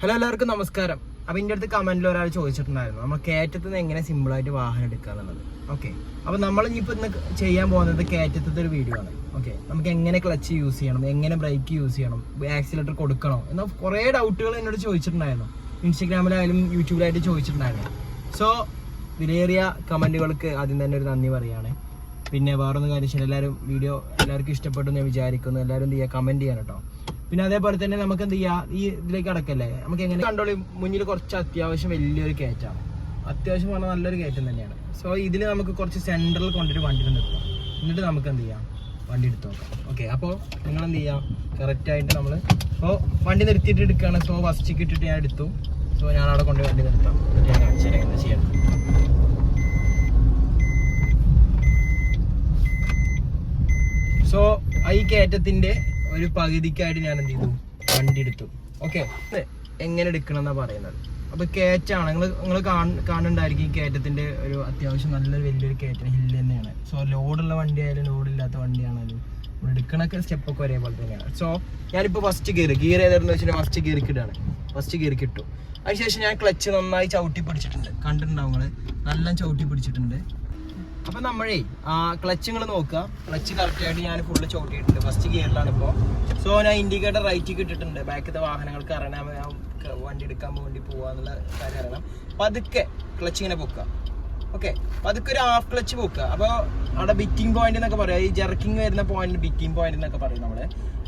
Hello എല്ലാവർക്കും നമസ്കാരം. അപ്പോൾ എന്റെ അടുത്ത് കമന്റിൽ ഒരാൾ ചോദിച്ചിട്ടുണ്ടായിരുന്നു. നമ്മൾ കയറ്റത്തുനിന്ന് എങ്ങനെ സിമ്പിളായിട്ട് വാഹനം എടുക്കുക എന്നുള്ളത്. ഓക്കെ അപ്പം നമ്മൾ ഇനിയിപ്പോ ഇന്ന് ചെയ്യാൻ പോകുന്നത് കയറ്റത്തത്തെ ഒരു വീഡിയോ ആണ്. ഓക്കെ നമുക്ക് എങ്ങനെ ക്ലച്ച് യൂസ് ചെയ്യണം എങ്ങനെ ബ്രേക്ക് യൂസ് ചെയ്യണം ആക്സിലേറ്റർ കൊടുക്കണം എന്ന കുറേ ഡൗട്ടുകൾ എന്നോട് ചോദിച്ചിട്ടുണ്ടായിരുന്നു. ഇൻസ്റ്റഗ്രാമിലായാലും യൂട്യൂബിലായിട്ട് ചോദിച്ചിട്ടുണ്ടായിരുന്നു. സോ വിലയേറിയ കമന്റുകൾക്ക് ആദ്യം തന്നെ ഒരു നന്ദി പറയുകയാണ് പിന്നെ വേറൊന്നും കാര്യം എല്ലാവരും വീഡിയോ എല്ലാവർക്കും ഇഷ്ടപ്പെട്ടു എന്ന് വിചാരിക്കുന്നു. എല്ലാവരും എന്ത് ചെയ്യുക കമന്റ് ചെയ്യാൻ കേട്ടോ പിന്നെ അതേപോലെ തന്നെ നമുക്ക് എന്ത് ചെയ്യാം? ഈ ഇതിലേക്ക് അടക്കല്ലേ? നമുക്ക് എങ്ങനെ കണ്ടോളി മുന്നിൽ കുറച്ച് അത്യാവശ്യം വലിയൊരു കയറ്റാണ് അത്യാവശ്യം പറഞ്ഞാൽ നല്ലൊരു കയറ്റം തന്നെയാണ്. സോ ഇതിൽ നമുക്ക് കുറച്ച് സെൻട്രൽ കൊണ്ടൊരു വണ്ടി നിർത്താം എന്നിട്ട് നമുക്ക് എന്ത് ചെയ്യാം? വണ്ടി എടുത്ത് നോക്കാം. ഓക്കെ അപ്പോൾ നിങ്ങൾ എന്ത് ചെയ്യാം? കറക്റ്റ് ആയിട്ട് നമ്മൾ ഇപ്പോൾ വണ്ടി നിർത്തിയിട്ട് എടുക്കുകയാണ് സോ ഫസ്റ്റ് ഇട്ടിട്ട് ഞാൻ എടുത്തു. സോ ഞാൻ അവിടെ കൊണ്ട് വണ്ടി നിർത്താം. ഞാൻ എന്താ ചെയ്യണം സോ ഈ കയറ്റത്തിന്റെ ഒരു പകുതിക്കായിട്ട് ഞാൻ എന്ത് ചെയ്തു? വണ്ടി എടുത്തു. ഓക്കെ എങ്ങനെ എടുക്കണം എന്നാ പറയുന്നത്? അപ്പൊ കയറ്റാണ്. നിങ്ങൾ നിങ്ങൾ കാണുന്നുണ്ടായിരിക്കും കേറ്റത്തിന്റെ കയറ്റത്തിന്റെ ഒരു അത്യാവശ്യം നല്ലൊരു വലിയൊരു കയറ്റം. ഹില്ല് തന്നെയാണ്. സോ ലോഡുള്ള വണ്ടി ആയാലും ലോഡില്ലാത്ത വണ്ടിയാണെങ്കിലും എടുക്കണൊക്കെ സ്റ്റെപ്പ് ഒക്കെ ഒരേപോലെ തന്നെയാണ്. സോ ഞാനിപ്പോൾ ഫസ്റ്റ് ഗിയർ ഗിയർ ഏതായിരുന്നു വെച്ചാൽ ഫസ്റ്റ് ഗിയർ കിട്ടാണ് ഫസ്റ്റ് ഗിയർ കിട്ടു. അതിനുശേഷം ഞാൻ ക്ലച്ച് നന്നായി ചവിട്ടി പിടിച്ചിട്ടുണ്ട്. കണ്ടിട്ടുണ്ടാവും നിങ്ങൾ നല്ല ചവിട്ടി പിടിച്ചിട്ടുണ്ട്. അപ്പൊ നമ്മളേ ആ ക്ലച്ച് നിങ്ങൾ നോക്കുക ക്ലച്ച് കറക്റ്റ് ആയിട്ട് ഞാൻ ഫുള്ള് ചോട്ടിയിട്ടുണ്ട്. ഫസ്റ്റ് ഗിയറിലാണ് ഇപ്പോൾ സോ ഞാൻ ഇൻഡിക്കേറ്റർ റൈറ്റിൽ ഇട്ടിട്ടുണ്ട് ബാക്കിലത്തെ വാഹനങ്ങൾക്ക് അറിയണം. വണ്ടി എടുക്കാൻ വേണ്ടി പോവാന്നുള്ള കാര്യം അറിയണം. പതുക്കെ ക്ലച്ച് ഇങ്ങനെ പൊക്കുക ഓക്കെ പതുക്കെ ഒരു ഹാഫ് ക്ലച്ച് പൊക്കുക അപ്പോൾ അവിടെ ബിറ്റിംഗ് പോയിന്റ് എന്നൊക്കെ പറയാം. ഈ ജെർക്കിംഗ് വരുന്ന പോയിന്റ് ബിറ്റിംഗ് പോയിന്റ് എന്നൊക്കെ പറയും നമ്മൾ.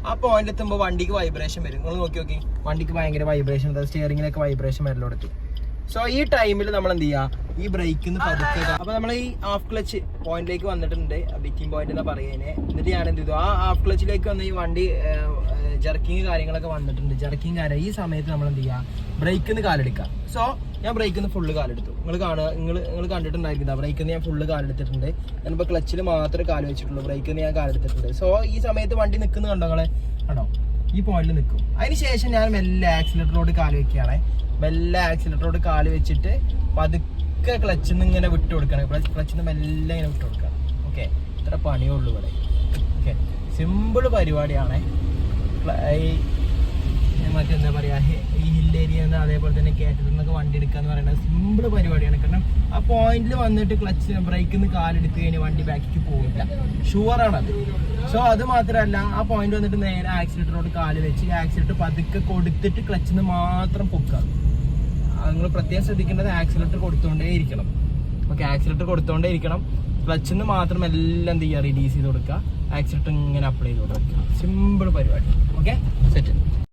ആ പോയിന്റ് എത്തുമ്പോൾ വണ്ടിക്ക് വൈബ്രേഷൻ വരും. നിങ്ങൾ നോക്കി നോക്കി. വണ്ടിക്ക് ഭയങ്കര വൈബ്രേഷൻ സ്റ്റിയറിംഗിലൊക്കെ വൈബ്രേഷൻ വരലോടത്തി. സോ ഈ ടൈമിൽ നമ്മൾ എന്ത് ചെയ്യുക ഈ ബ്രേക്കിന്ന് പതുക്കെ അപ്പൊ നമ്മൾ ഈ ഹാഫ് ക്ലച്ച് പോയിന്റിലേക്ക് വന്നിട്ടുണ്ട്. ബിറ്റിംഗ് പോയിന്റ് എന്നാ പറയുന്നത് എന്നിട്ട് ഞാൻ എന്ത് ചെയ്തു? ആ ഹാഫ് ക്ലച്ചിലേക്ക് വന്ന് ഈ വണ്ടി ജർക്കിങ് കാര്യങ്ങളൊക്കെ വന്നിട്ടുണ്ട്. ജർക്കിങ് കാര്യം ഈ സമയത്ത് നമ്മൾ എന്ത് ചെയ്യുക ബ്രേക്കിന്ന് കാലെടുക്കുക സോ ഞാൻ ബ്രേക്കിന്ന് ഫുള്ള് കാലെടുത്തു. നിങ്ങൾ കാണുക നിങ്ങൾ നിങ്ങൾ കണ്ടിട്ടുണ്ടായിരിക്കുന്ന ബ്രേക്കിന്ന് ഞാൻ ഫുള്ള് കാലെടുത്തിട്ടുണ്ട്. ഞാനിപ്പോൾ ക്ലച്ചിൽ മാത്രമേ കാൽ വെച്ചിട്ടുള്ളൂ. ബ്രേക്കിന്ന് ഞാൻ കാലെടുത്തിട്ടുണ്ട്. സോ ഈ സമയത്ത് വണ്ടി നിൽക്കുന്ന കണ്ടോ നിങ്ങളെ? കണ്ടോ ഈ പോയിന്റിൽ നിൽക്കും. അതിനുശേഷം ഞാൻ മെല്ലെ ആക്സിലേറ്ററിലോട്ട് കാൽ വെക്കുകയാണ്. മെല്ലെ ആക്സിലേറ്ററോട് കാൽ വെച്ചിട്ട് പതുക്കെ ക്ലച്ച് നിന്ന് ഇങ്ങനെ വിട്ടു കൊടുക്കണം. ക്ലച്ചിൽ നിന്ന് മെല്ലെ ഇങ്ങനെ വിട്ടു കൊടുക്കണം. ഓക്കെ ഇത്ര പണിയേ ഉള്ളൂ ഇവിടെ. ഓക്കെ സിമ്പിൾ പരിപാടിയാണ്. ഈ മറ്റെന്താ പറയാ ഈ ഹിൽ ഏരിയ അതേപോലെ തന്നെ കയറ്റത്തിൽ നിന്നൊക്കെ വണ്ടി എടുക്കുക എന്ന് പറയുന്നത് സിമ്പിൾ പരിപാടിയാണ്. കാരണം ആ പോയിന്റിൽ വന്നിട്ട് ക്ലച്ച് ബ്രേക്കിൽ നിന്ന് കാലെടുത്ത് കഴിഞ്ഞാൽ വണ്ടി ബാക്കിക്ക് പോകില്ല ഷുവറാണത് സോ അത് മാത്രമല്ല ആ പോയിന്റ് വന്നിട്ട് നേരെ ആക്സിലേറ്ററോട് കാൽ വെച്ച് ആക്സിലേറ്റർ പതുക്കെ കൊടുത്തിട്ട് ക്ലച്ചിൽ നിന്ന് മാത്രം പൊക്കുക നിങ്ങൾ പ്രത്യേകം ശ്രദ്ധിക്കേണ്ടത് ആക്സിലേറ്റർ കൊടുത്തുകൊണ്ടേ ഇരിക്കണം. ഓക്കെ ആക്സിലേറ്റർ കൊടുത്തുകൊണ്ടേ ഇരിക്കണം. ക്ലച്ചിൽ നിന്ന് മാത്രം എല്ലാം എന്ത് ചെയ്യുക? റിലീസ് ചെയ്ത് കൊടുക്കുക. ആക്സിലേറ്റർ ഇങ്ങനെ അപ്ലൈ ചെയ്ത് കൊടുക്കുക. സിമ്പിൾ പരിപാടി. Okay set